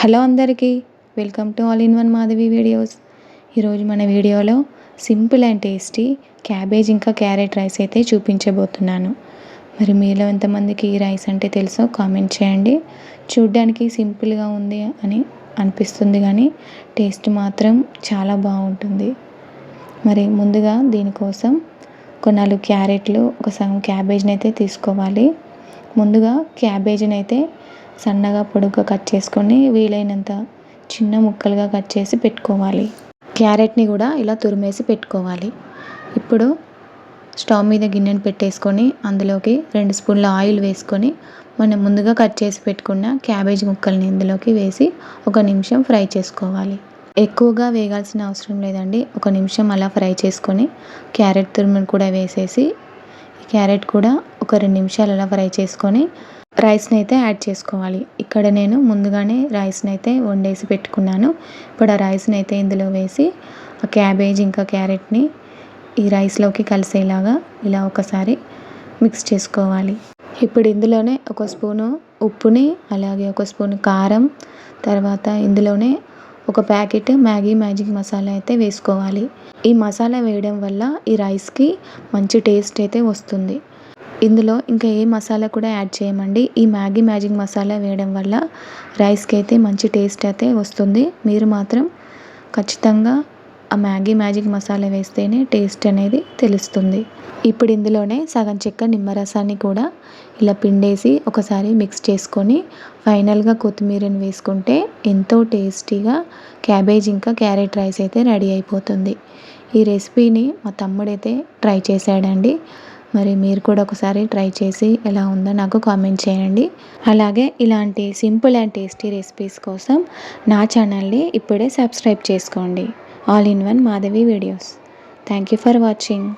Hello అందరికీ welcome to all in one Madhavi videos. ఈరోజు మన వీడియోలో సింపుల్ అండ్ టేస్టీ క్యాబేజ్ ఇంకా క్యారెట్ రైస్ అయితే చూపించబోతున్నాను. మరి మీలో ఎంతమందికి ఈ రైస్ అంటే తెలుసో కామెంట్ చేయండి. చూడ్డానికి సింపుల్గా ఉంది అని అనిపిస్తుంది కానీ టేస్ట్ మాత్రం చాలా బాగుంటుంది. మరి ముందుగా దీనికోసం కొన్నాళ్ళు నాలుగు క్యారెట్లు ఒక సగం క్యాబేజ్ని అయితే తీసుకోవాలి. ముందుగా క్యాబేజీని అయితే సన్నగా పొడుగ్గా కట్ చేసుకొని వీలైనంత చిన్న ముక్కలుగా కట్ చేసి పెట్టుకోవాలి. క్యారెట్ని కూడా ఇలా తురిమేసి పెట్టుకోవాలి. ఇప్పుడు స్టవ్ మీద గిన్నెను పెట్టేసుకొని అందులోకి రెండు స్పూన్ల ఆయిల్ వేసుకొని మనం ముందుగా కట్ చేసి పెట్టుకున్న క్యాబేజ్ ముక్కల్ని ఇందులోకి వేసి ఒక నిమిషం ఫ్రై చేసుకోవాలి. ఎక్కువగా వేగాల్సిన అవసరం లేదండి. ఒక నిమిషం అలా ఫ్రై చేసుకొని క్యారెట్ తురుమును కూడా వేసేసి క్యారెట్ కూడా ఒక రెండు నిమిషాలు అలా ఫ్రై చేసుకొని రైస్ని అయితే యాడ్ చేసుకోవాలి. ఇక్కడ నేను ముందుగానే రైస్ని అయితే వండేసి పెట్టుకున్నాను. ఇప్పుడు ఆ రైస్ని అయితే ఇందులో వేసి ఆ క్యాబేజ్ ఇంకా క్యారెట్ని ఈ రైస్లోకి కలిసేలాగా ఇలా ఒకసారి మిక్స్ చేసుకోవాలి. ఇప్పుడు ఇందులోనే ఒక స్పూను ఉప్పుని అలాగే ఒక స్పూన్ కారం తర్వాత ఇందులోనే ఒక ప్యాకెట్ మ్యాగీ మ్యాజిక్ మసాలా అయితే వేసుకోవాలి. ఈ మసాలా వేయడం వల్ల ఈ రైస్కి మంచి టేస్ట్ అయితే వస్తుంది. ఇందులో ఇంకా ఏ మసాలా కూడా యాడ్ చేయమండి. ఈ మ్యాగీ మ్యాజిక్ మసాలా వేయడం వల్ల రైస్కి అయితే మంచి టేస్ట్ అయితే వస్తుంది. మీరు మాత్రం ఖచ్చితంగా ఆ మ్యాగీ మ్యాజిక్ మసాలా వేస్తేనే టేస్ట్ అనేది తెలుస్తుంది. ఇప్పుడు ఇందులోనే సగం చెక్క నిమ్మరసాన్ని కూడా ఇలా పిండేసి ఒకసారి మిక్స్ చేసుకొని ఫైనల్గా కొత్తిమీరని వేసుకుంటే ఎంతో టేస్టీగా క్యాబేజ్ ఇంకా క్యారెట్ రైస్ అయితే రెడీ అయిపోతుంది. ఈ రెసిపీని మా తమ్ముడైతే ట్రై చేశాడండి. మరి మీరు కూడా ఒకసారి ట్రై చేసి ఎలా ఉందో నాకు కామెంట్ చేయండి. అలాగే ఇలాంటి సింపుల్ అండ్ టేస్టీ రెసిపీస్ కోసం నా ఛానల్ని ఇప్పుడే సబ్స్క్రైబ్ చేసుకోండి. All in one Madhavi videos. Thank you for watching